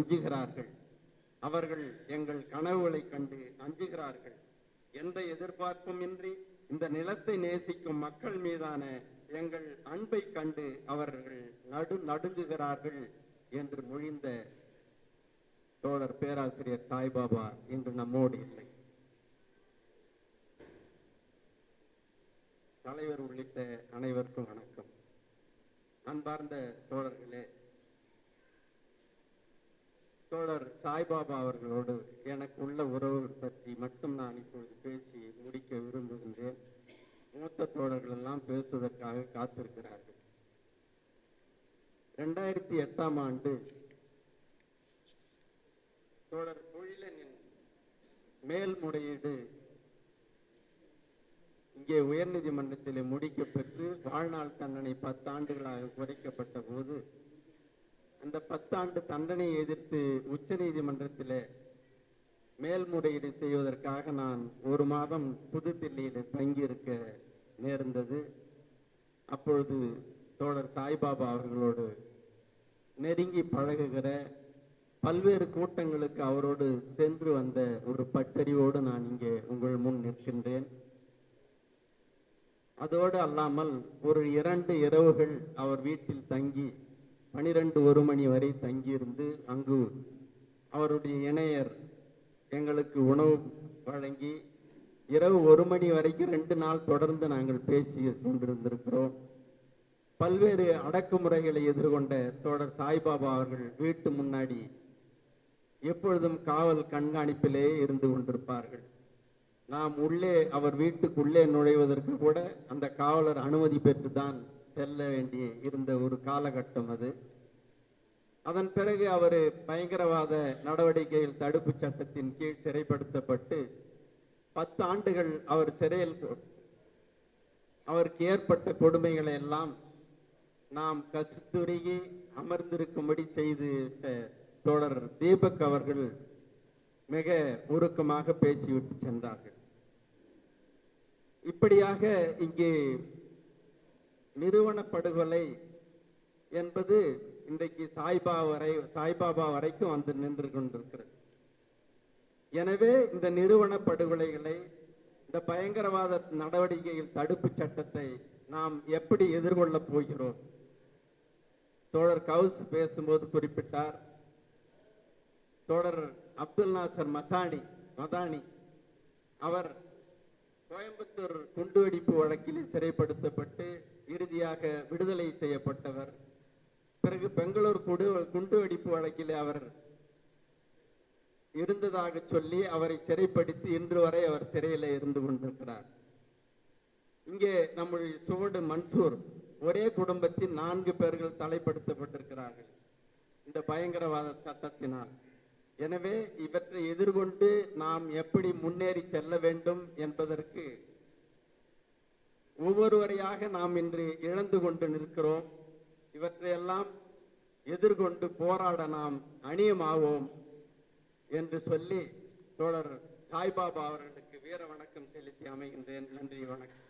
அஞ்சுகிறார்கள். அவர்கள் எங்கள் கனவுகளை கண்டு அஞ்சுகிறார்கள். எந்த எதிர்பார்ப்பும் இன்றி இந்த நிலத்தை நேசிக்கும் மக்கள் மீதான எங்கள் அன்பை கண்டு அவர்கள் நடு நடுங்குகிறார்கள் என்று மொழிந்த தோழர் பேராசிரியர் சாய்பாபா இன்று நம்மோடு இல்லை. தலைவர் உள்ளிட்ட அனைவருக்கும் வணக்கம். அன்பார்ந்த தோழர்களே தோழர் சாய்பாபா அவர்களோடு எனக்கு உள்ள உறவு பற்றி மட்டும் நான் இப்பொழுது பேசி முடிக்க விரும்புகின்றேன். மூத்த தோழர்கள் எல்லாம் பேசுவதற்காக காத்திருக்கிறார்கள். இரண்டாயிரத்தி எட்டாம் ஆண்டு தோழர் தொழிலனின் மேல்முறையீடு இங்கே உயர்நீதிமன்றத்தில் முடிக்கப்பெற்று வாழ்நாள் தண்டனை பத்தாண்டுகளாக குறைக்கப்பட்ட போது அந்த பத்தாண்டு தண்டனையை எதிர்த்து உச்ச நீதிமன்றத்தில் மேல்முறையீடு செய்வதற்காக நான் ஒரு மாதம் புதுதில்லியில் தங்கியிருக்க நேர்ந்தது. அப்பொழுது தோழர் சாய்பாபா அவர்களோடு நெருங்கி பழகுகிற பல்வேறு கூட்டங்களுக்கு அவரோடு சென்று வந்த ஒரு பட்டறிவோடு நான் இங்கே உங்கள் முன் நிற்கின்றேன். அதோடு அல்லாமல் ஒரு இரண்டு இரவுகள் அவர் வீட்டில் தங்கி பனிரெண்டு ஒரு மணி வரை தங்கியிருந்து அங்கு அவருடைய இணையர் எங்களுக்கு உணவு வழங்கி இரவு ஒரு மணி வரைக்கும் ரெண்டு நாள் தொடர்ந்து நாங்கள் பேசி கொண்டிருந்திருக்கிறோம். பல்வேறு அடக்குமுறைகளை எதிர்கொண்ட தோடர் சாய்பாபா அவர்கள் வீட்டு முன்னாடி எப்பொழுதும் காவல் கண்காணிப்பிலே இருந்து கொண்டிருப்பார்கள். நாம் உள்ளே அவர் வீட்டுக்குள்ளே நுழைவதற்கு கூட அந்த காவலர் அனுமதி பெற்றுதான் செல்ல வேண்டிய இருந்த ஒரு காலகட்டம் அது. அதன் பிறகு அவர் பயங்கரவாத நடவடிக்கையில் தடுப்பு சட்டத்தின் கீழ் சிறைப்படுத்தப்பட்டு பத்து ஆண்டுகள் அவர் சிறையில் அவருக்கு ஏற்பட்ட கொடுமைகளை எல்லாம் நாம் கசுத்துருகி அமர்ந்திருக்கும்படி செய்து தோழர் தீபக் அவர்கள் மிக உருக்கமாக பேசிவிட்டு சென்றார்கள். இப்படியாக இங்கே நிறுவன படுகொலை என்பது இன்றைக்கு சாய்பா வரை சாய்பாபா வரைக்கும் வந்து நின்று கொண்டிருக்கிறது. எனவே இந்த நிறுவன படுகொலைகளை இந்த பயங்கரவாத நடவடிக்கையில் தடுப்பு சட்டத்தை நாம் எப்படி எதிர்கொள்ளப் போகிறோம்? தோழர் கவுஸ் பேசும்போது குறிப்பிட்டார் தோழர் அப்துல் நாசர் மசானி மதானி அவர் கோயம்புத்தூர் குண்டுவெடிப்பு வழக்கில் சிறைப்படுத்தப்பட்டு இறுதியாக விடுதலை செய்யப்பட்டவர். பிறகு பெங்களூர் குடு குண்டுவெடிப்பு வழக்கில் அவர் இருந்ததாக சொல்லி அவரை சிறைப்படுத்தி இன்று வரை அவர் சிறையில் இருந்து கொண்டிருக்கிறார். இங்கே நம்முடைய சுவடு மன்சூர் ஒரே குடும்பத்தில் நான்கு பேர்கள் தலைப்படுத்தப்பட்டிருக்கிறார்கள். இந்த பயங்கரவாத சட்டத்தினால். எனவே இவற்றை எதிர்கொண்டு நாம் எப்படி முன்னேறி செல்ல வேண்டும் என்பதற்கு ஒவ்வொருவரையாக நாம் இன்று இழந்து கொண்டு நிற்கிறோம். இவற்றையெல்லாம் எதிர்கொண்டு போராட நாம் அணியமாவோம் என்று சொல்லி தோழர் சாய்பாபா அவர்களுக்கு வீர வணக்கம் செலுத்தி அமைகின்றேன். நன்றி வணக்கம்.